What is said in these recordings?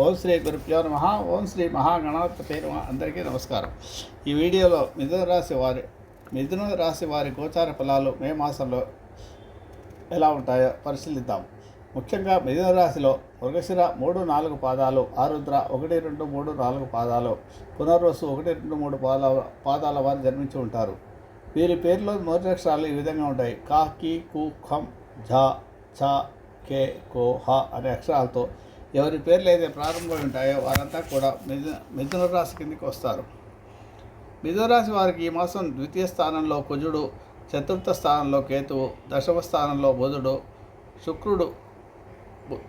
ఓం శ్రీ గురుభ్యో నమ. ఓం శ్రీ మహాగణాధిపతి నమ. అందరికీ నమస్కారం. ఈ వీడియోలో మిథున రాశి వారి మిథున రాశి వారి గోచార ఫలాలు మే మాసంలో ఎలా ఉంటాయో పరిశీలిద్దాం. ముఖ్యంగా మిథున రాశిలో మృగశిర మూడు నాలుగు పాదాలు ఆరుద్ర ఒకటి రెండు మూడు నాలుగు పాదాలు పునర్వసు ఒకటి రెండు మూడు పాదాల పాదాల వారు జన్మించి ఉంటారు. వీరి పేర్లో మొదటి అక్షరాలు ఈ విధంగా ఉంటాయి. కా కి కు ఖం ఝ ఛ కే కో హ అనే అక్షరాలతో ఎవరి పేర్లు అయితే ప్రారంభమై ఉంటాయో వారంతా కూడా మిథున మిథున రాశి కిందకి వస్తారు. మిథున రాశి వారికి ఈ మాసం ద్వితీయ స్థానంలో కుజుడు చతుర్థ స్థానంలో కేతువు దశమ స్థానంలో బుధుడు శుక్రుడు బు-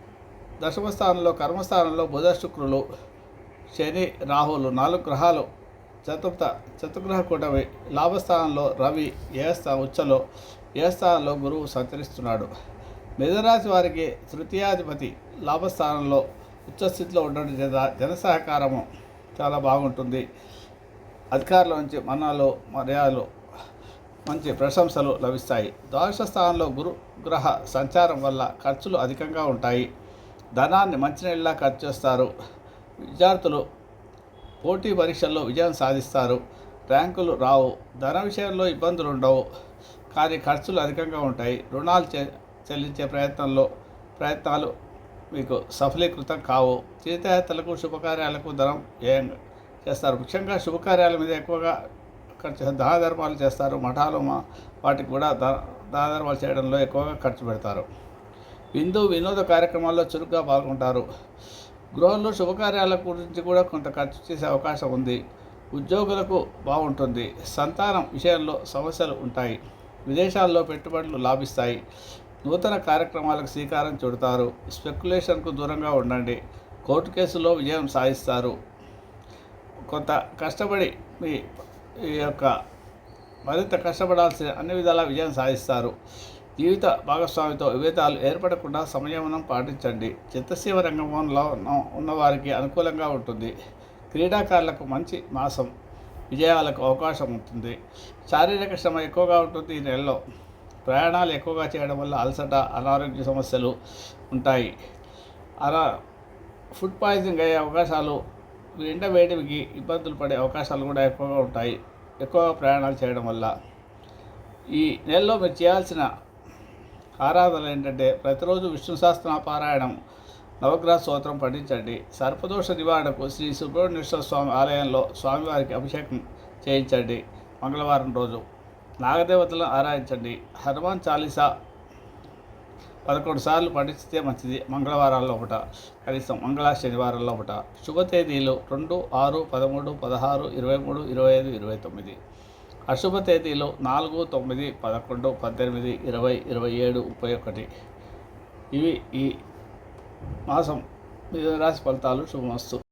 దశమ స్థానంలో కర్మస్థానంలో బుధ శుక్రులు శని రాహులు నాలుగు గ్రహాలు చతుర్థ చతుర్గ్రహ కూటమి లాభస్థానంలో రవి ఏ స్థా ఉచ్చలో ఏ స్థానంలో గురువు సంచరిస్తున్నాడు. మిథునరాశి వారికి తృతీయాధిపతి లాభస్థానంలో ఉచ్చస్థితిలో ఉండడం చేత జన సహకారము చాలా బాగుంటుంది. అధికారుల నుంచి మన్నాలు మర్యాదలు మంచి ప్రశంసలు లభిస్తాయి. ద్వాదశ స్థానంలో గురు గ్రహ సంచారం వల్ల ఖర్చులు అధికంగా ఉంటాయి. ధనాన్ని మంచినీళ్ళ ఖర్చు చేస్తారు. విద్యార్థులు పోటీ పరీక్షల్లో విజయం సాధిస్తారు. ర్యాంకులు రావు. ధన విషయంలో ఇబ్బందులు ఉండవు కానీ ఖర్చులు అధికంగా ఉంటాయి. రుణాలు చే చెల్లించే ప్రయత్నంలో ప్రయత్నాలు మీకు సఫలీకృతం కావు. తీర్థయాత్రలకు శుభకార్యాలకు ధనం వ్యయం చేస్తారు? ముఖ్యంగా శుభకార్యాల మీద ఎక్కువగా ఖర్చు దాన ధర్మాలు చేస్తారు. మఠాలు మా వాటికి కూడా దా- దాన ధర్మాలు చేయడంలో ఎక్కువగా ఖర్చు పెడతారు. విందు వినోద కార్యక్రమాల్లో చురుగ్గా పాల్గొంటారు. గృహంలో శుభకార్యాల గురించి కూడా కొంత ఖర్చు చేసే అవకాశం ఉంది. ఉద్యోగులకు బాగుంటుంది. సంతానం విషయంలో సమస్యలు ఉంటాయి. విదేశాల్లో పెట్టుబడులు లాభిస్తాయి. నూతన కార్యక్రమాలకు శ్రీకారం చుడతారు. స్పెక్యులేషన్కు దూరంగా ఉండండి. కోర్టు కేసులో విజయం సాధిస్తారు. కొంత కష్టపడి మీ ఈ యొక్క మరింత కష్టపడాల్సిన అన్ని విధాల విజయం సాధిస్తారు. జీవిత భాగస్వామితో విభేదాలు ఏర్పడకుండా సంయమనం పాటించండి. చిత్తశీవ రంగంలో ఉన్నవారికి అనుకూలంగా ఉంటుంది. క్రీడాకారులకు మంచి మాసం విజయాలకు అవకాశం ఉంటుంది. శారీరక శ్రమ ఎక్కువగా ఉంటుంది ఈ నెలలో. ప్రయాణాలు ఎక్కువగా చేయడం వల్ల అలసట అనారోగ్య సమస్యలు ఉంటాయి. అలా ఫుడ్ పాయిజనింగ్ అయ్యే అవకాశాలు ఎండ వేడికి ఇబ్బందులు పడే అవకాశాలు కూడా ఎక్కువగా ఉంటాయి. ఎక్కువగా ప్రయాణాలు చేయడం వల్ల. ఈ నెలలో మీరు చేయాల్సిన ఆరాధనలు ఏంటంటే ప్రతిరోజు విష్ణు సహస్రనామ పారాయణం నవగ్రహ స్తోత్రం పఠించండి. సర్పదోష నివారణకు శ్రీ సుబ్రహ్మణ్యేశ్వర స్వామి ఆలయంలో స్వామివారికి అభిషేకం చేయించండి. మంగళవారం రోజు. నాగదేవతలను ఆరాధించండి. హనుమాన్ చాలీసా పదకొండు సార్లు పఠిస్తే మంచిది మంగళవారాల్లో ఒకట కనీసం మంగళ శనివారాల్లో ఒకట. శుభ తేదీలు రెండు ఆరు పదమూడు పదహారు ఇరవై మూడు ఇరవై ఐదు ఇరవై తొమ్మిది. అశుభ తేదీలు నాలుగు తొమ్మిది పదకొండు పద్దెనిమిది ఇరవై ఇరవై ఏడు ముప్పై ఒకటి. ఇవి ఈ మాసం మిథున రాశి ఫలితాలు శుభమస్తు.